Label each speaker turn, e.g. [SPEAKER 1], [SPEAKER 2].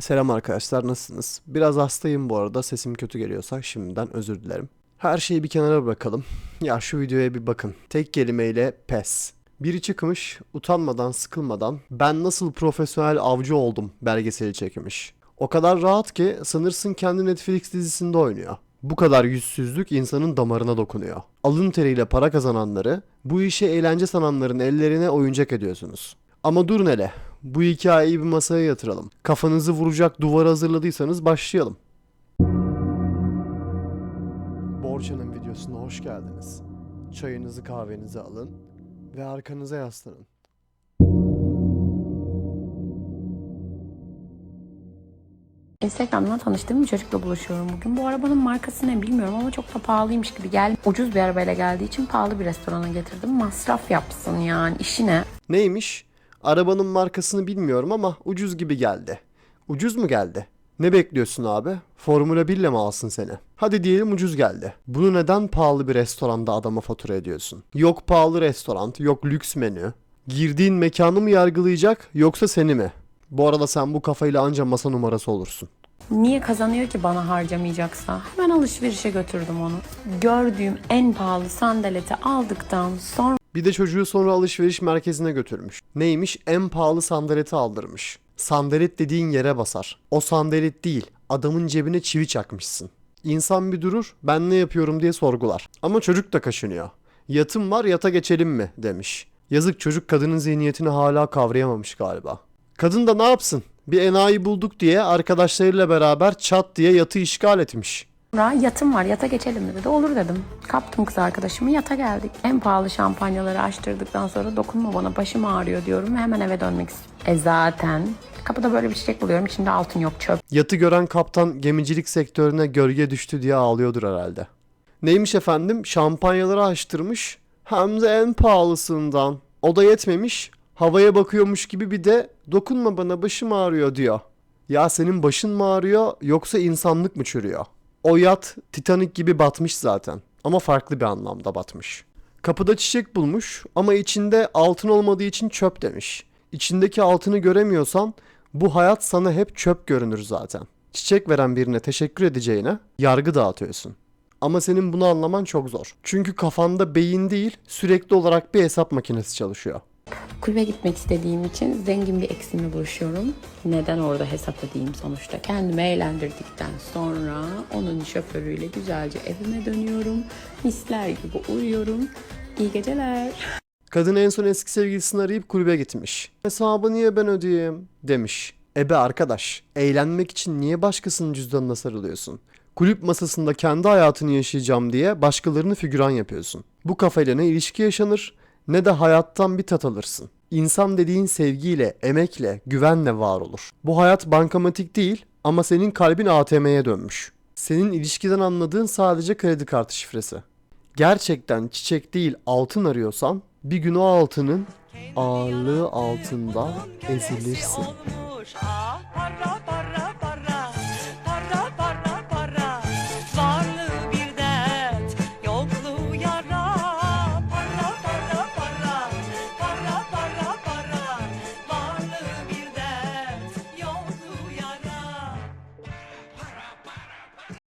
[SPEAKER 1] Selam arkadaşlar nasılsınız? Biraz hastayım bu arada sesim kötü geliyorsa şimdiden özür dilerim. Her şeyi bir kenara bırakalım. Ya şu videoya bir bakın. Tek kelimeyle pes. Biri çıkmış, utanmadan, sıkılmadan ben nasıl profesyonel avcı oldum belgeseli çekmiş. O kadar rahat ki sanırsın kendi Netflix dizisinde oynuyor. Bu kadar yüzsüzlük insanın damarına dokunuyor. Alın teriyle para kazananları, bu işi eğlence sananların ellerine oyuncak ediyorsunuz. Ama durun hele. Bu hikayeyi bir masaya yatıralım. Kafanızı vuracak duvar hazırladıysanız başlayalım. Borça'nın videosuna hoş geldiniz. Çayınızı kahvenizi alın ve arkanıza yaslanın.
[SPEAKER 2] Instagram'dan tanıştığım bir çocukla buluşuyorum bugün. Bu arabanın markası ne bilmiyorum ama çok da pahalıymış gibi geldi. Ucuz bir arabayla geldiği için pahalı bir restorana getirdim. Masraf yapsın yani işi ne?
[SPEAKER 1] Neymiş? Arabanın markasını bilmiyorum ama ucuz gibi geldi. Ucuz mu geldi? Ne bekliyorsun abi? Formula 1 ile mi alsın seni? Hadi diyelim ucuz geldi. Bunu neden pahalı bir restoranda adama fatura ediyorsun? Yok pahalı restoran, yok lüks menü. Girdiğin mekanı mı yargılayacak yoksa seni mi? Bu arada sen bu kafayla anca masa numarası olursun.
[SPEAKER 2] Niye kazanıyor ki bana harcamayacaksa? Hemen alışverişe götürdüm onu. Gördüğüm en pahalı sandaleti aldıktan sonra
[SPEAKER 1] Bir de çocuğu sonra alışveriş merkezine götürmüş. Neymiş? En pahalı sandaleti aldırmış. Sandalet dediğin yere basar. O sandalet değil, adamın cebine çivi çakmışsın. İnsan bir durur, ben ne yapıyorum diye sorgular. Ama çocuk da kaşınıyor. Yatım var, yata geçelim mi demiş. Yazık çocuk kadının zihniyetini hala kavrayamamış galiba. Kadın da ne yapsın? Bir enayi bulduk diye arkadaşlarıyla beraber çat diye yatı işgal etmiş.
[SPEAKER 2] Yatım var yata geçelim dedi. Olur dedim. Kaptım kız arkadaşımı yata geldik. En pahalı şampanyaları açtırdıktan sonra dokunma bana başım ağrıyor diyorum ve hemen eve dönmek istiyorum. E zaten kapıda böyle bir çiçek buluyorum. İçinde altın yok çöp.
[SPEAKER 1] Yatı gören kaptan gemicilik sektörüne gölge düştü diye ağlıyordur herhalde. Neymiş efendim? Şampanyaları açtırmış. Hem de en pahalısından. O da yetmemiş. Havaya bakıyormuş gibi bir de dokunma bana başım ağrıyor diyor. Ya senin başın mı ağrıyor yoksa insanlık mı çürüyor? O yat Titanic gibi batmış zaten. Ama farklı bir anlamda batmış. Kapıda çiçek bulmuş ama içinde altın olmadığı için çöp demiş. İçindeki altını göremiyorsan bu hayat sana hep çöp görünür zaten. Çiçek veren birine teşekkür edeceğine yargı dağıtıyorsun. Ama senin bunu anlaman çok zor. Çünkü kafanda beyin değil sürekli olarak bir hesap makinesi çalışıyor.
[SPEAKER 2] Kulübe gitmek istediğim için zengin bir eksimle buluşuyorum. Neden orada hesap edeyim sonuçta? Kendimi eğlendirdikten sonra onun şoförüyle güzelce evime dönüyorum. Misler gibi uyuyorum. İyi geceler.
[SPEAKER 1] Kadın en son eski sevgilisini arayıp kulübe gitmiş. Hesabı niye ben ödeyeyim demiş. Ebe arkadaş, eğlenmek için niye başkasının cüzdanına sarılıyorsun? Kulüp masasında kendi hayatını yaşayacağım diye başkalarını figüran yapıyorsun. Bu kafayla ne ilişki yaşanır ne de hayattan bir tat alırsın. İnsan dediğin sevgiyle, emekle, güvenle var olur. Bu hayat bankamatik değil ama senin kalbin ATM'ye dönmüş. Senin ilişkiden anladığın sadece kredi kartı şifresi. Gerçekten çiçek değil altın arıyorsan bir gün o altının ağırlığı altında ezilirsin.
[SPEAKER 3] ah